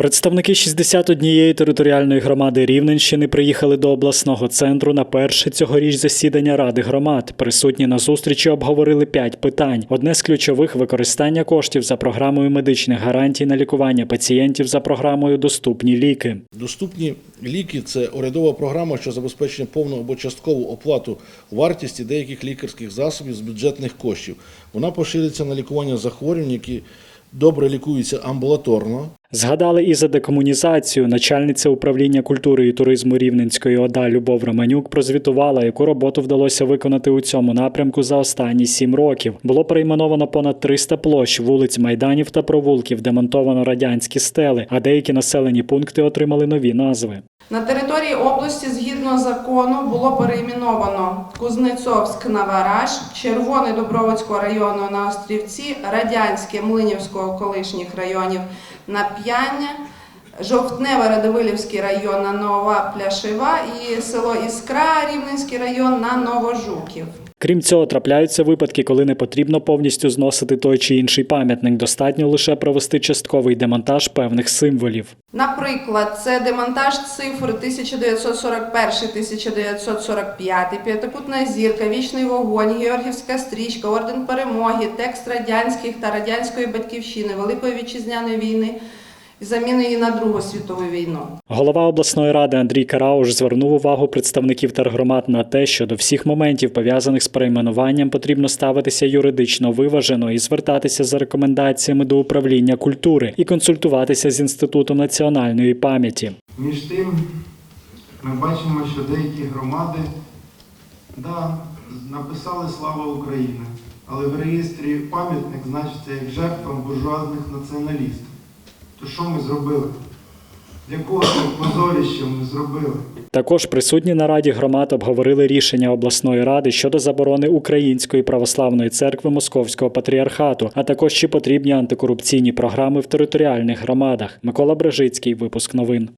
Представники 61 територіальної громади Рівненщини приїхали до обласного центру на перше цьогоріч засідання Ради громад. Присутні на зустрічі обговорили п'ять питань. Одне з ключових використання коштів за програмою медичних гарантій на лікування пацієнтів за програмою Доступні ліки. Доступні ліки це урядова програма, що забезпечує повну або часткову оплату вартості деяких лікарських засобів з бюджетних коштів. Вона поширюється на лікування захворювань, які добре лікуються амбулаторно, Згадали і за декомунізацію. Начальниця управління культури і туризму Рівненської ОДА Любов Романюк прозвітувала, яку роботу вдалося виконати у цьому напрямку за останні сім років. Було перейменовано понад 300 площ, вулиць, майданів та провулків, демонтовано радянські стели, а деякі населені пункти отримали нові назви. На території області згідно закону було перейменовано Кузнецовськ на Вараж, Червоний Добровольського району на Острівці, Радянське Млинівського колишніх районів на П'яння, Жовтневе Радивилівський район на Нова Пляшева і село Іскра, Рівненський район на Новожуків. Крім цього, трапляються випадки, коли не потрібно повністю зносити той чи інший пам'ятник. Достатньо лише провести частковий демонтаж певних символів. Наприклад, це демонтаж цифр 1941-1945, п'ятикутна зірка, вічний вогонь, Георгівська стрічка, орден перемоги, текст радянських та радянської батьківщини, Великої вітчизняної війни і заміни її на Другу світову війну. Голова обласної ради Андрій Карауш звернув увагу представників тергромад на те, що до всіх моментів, пов'язаних з перейменуванням, потрібно ставитися юридично виважено і звертатися за рекомендаціями до управління культури і консультуватися з інститутом національної пам'яті. Між тим, ми бачимо, що деякі громади да, написали Слава Україні, але в реєстрі пам'ятник значиться як жертвам буржуазних націоналістів. То що ми зробили? Якого позоріща ми зробили? Також присутні на раді громад обговорили рішення обласної ради щодо заборони Української православної церкви Московського патріархату, а також чи потрібні антикорупційні програми в територіальних громадах. Микола Брежицький, випуск новин.